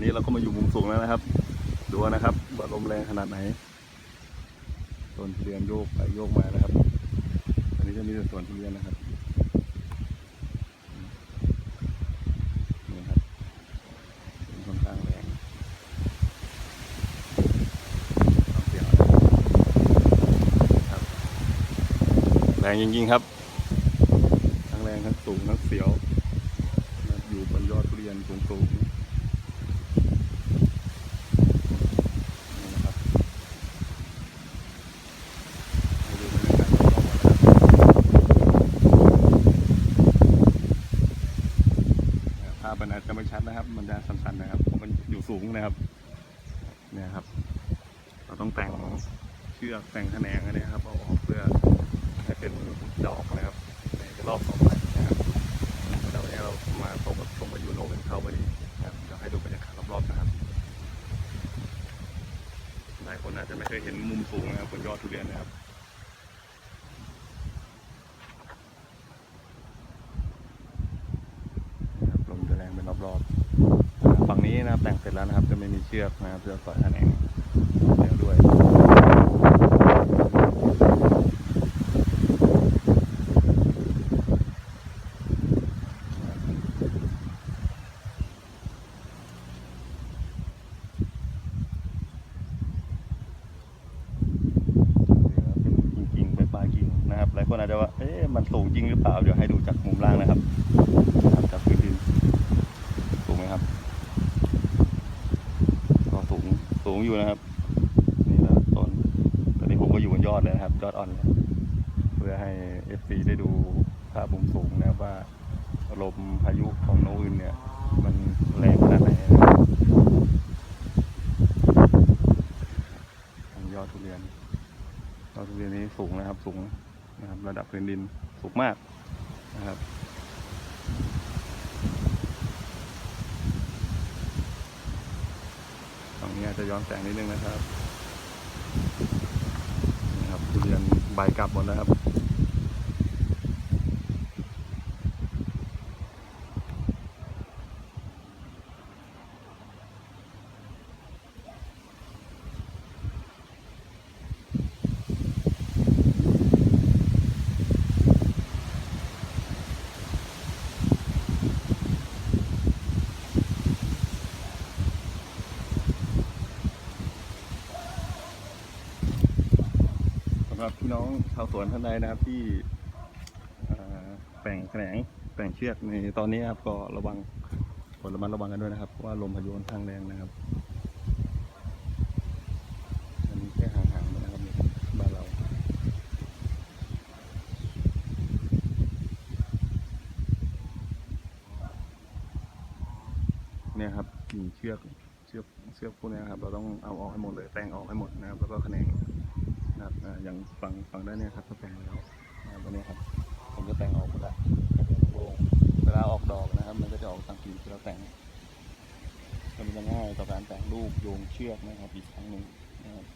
อนนี้เราก็มาอยู่มุมสูงแล้วนะครับ ดูนะครับว่าลมแรงขนาดไหนต้นทุเรียนโยกไปโยกมานะครับ อันนี้จะมีแต่สวนทุเรียนนะครับนี่ครับค่อนข้างแรงครับแรงจริงๆครับทั้งแรงทั้งสูงทั้งเสียวอยู่บนยอดทุเรียนสูงๆนี่นะครับให้ดูบรรยากาศรอบๆนะครับภาพมันอาจจะไม่ ชัดนะครับ มันจะสันๆนะครับเพราะมันอยู่สูงนะครับ เนี่ยครับ เราต้องแต่งเชือกแต่งแขนงอันนี้ครับเอาออกเพื่อให้เป็นดอกนะครับในรอบต่อไปนะครับแล้ววันนี้เรามาพบกับชมประยูโนกันเข้าพอดีนะครับเดี๋ยวให้ดูบรรยากาศรอบๆนะครับหลายคนอาจจะไม่เคยเห็นมุมสูงนะครับบนยอดทุเรียนนะครับลมจะแรอบๆฝั่งนี้นะครับแต่งเสร็จแล้วนะครับ จะไม่มีเชือกนะครับเชือกสอยแขนงเดียวด้วยเป็นกิ่งๆไปปายกิ่งนะครับหลายคนอาจจะว่า เอ๊ะ มันสูงจริงหรือเปล่า เดี๋ยวให้ดูจากมุมล่างนะครับ จากพื้นดิน สูงไหมครับ ก็สูง สูง อยู่นะครับนี่นะต้นตอนนี้ผมก็อยู่บนยอดเลยนะครับ ยอดอ่อนเลยเพื่อให้ FC ได้ดูภาพมุมสูงนะครับว่าลมพายุของโนอื่นเนี่ย มันแรงขนาดไหนยอดทุเรียนยอดทุเรียนนี้สูงนะครับ สูงนะครับ ระดับพื้นดินสูงมากนะครับ ตรงนี้อาจจะ ย้อนแสงนิดนึงนะครับนะครับทุเรียนใบกลับหมดแล้วครับ หรับพี่น้องชาวสวนท่านใดนะครับที่แป่งแขนงแป่งเชือกในตอนนี้ครับก็ระวังกดระมัดระวังกันด้วยนะครับเพราะว่าลมพายุค่อนข้างแรงนะครับอันนี้แค่ห่างๆนะครับบ้านเราเนี่ยครับกิ่งเชือกเชือกเชือกพวกนี้ครับเราต้องเอาออกให้หมดเลยแต่งออกให้หมดนะครับแล้วก็แขนง ครับอ่าอย่างฝั่งฝั่งด้านเนี้ยครับก็แต่งแล้วนะครับตัวเนี้ยครับ ผมจะแต่งออกหมดแล้วก็จะโล่งเวลาออกดอกนะครับ มันก็จะออกตามกิ่งที่เราแต่งก็มันจะง่ายต่อการแต่งลูกโยงเชือกนะครับอีกครั้งหนึ่งนะครับ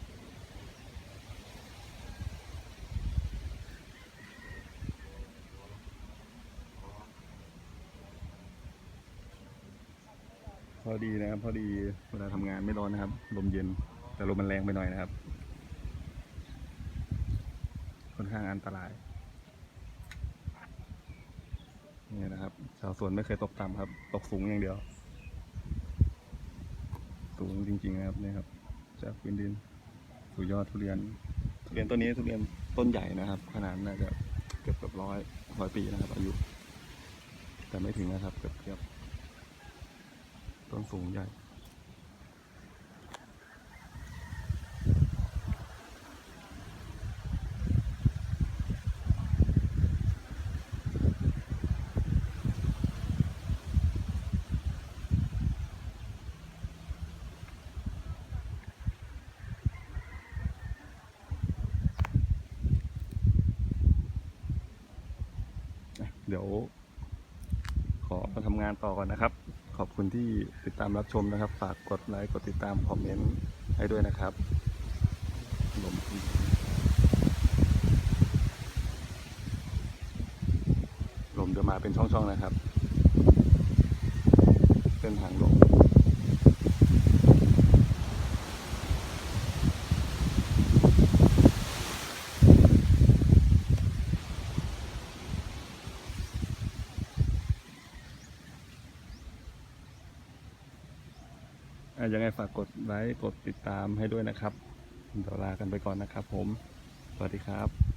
พอดีนะครับพอดีเวลาทำงานไม่ร้อนนะครับ ลมเย็นแต่ลมมันแรงไปหน่อยนะครับ ค่อนข้างอันตราย นี่นะครับ ชาวสวนไม่เคยตกต่ำครับ ตกสูงอย่างเดียว สูงจริงๆนะครับนี่ครับ จากพื้นดินสู่ยอดทุเรียน ทุเรียนต้นนี้ทุเรียนต้นใหญ่นะครับ ขนาดน่าจะเกือบเกือบร้อยร้อยปีนะครับ อายุ แต่ไม่ถึงนะครับ เกือบเกือบต้นสูงใหญ่ เดี๋ยวขอมาทำงานต่อก่อนนะครับ ขอบคุณที่ติดตามรับชมนะครับ ฝากกดไลค์ กดติดตาม คอมเมนต์ให้ด้วยนะครับลมลมจะมาเป็นช่องๆนะครับ เป็นทางลมะ ยังไงฝากกดไลค์กดติดตามให้ด้วยนะครับเดี๋ยวลากันไปก่อนนะครับผม สวัสดีครับ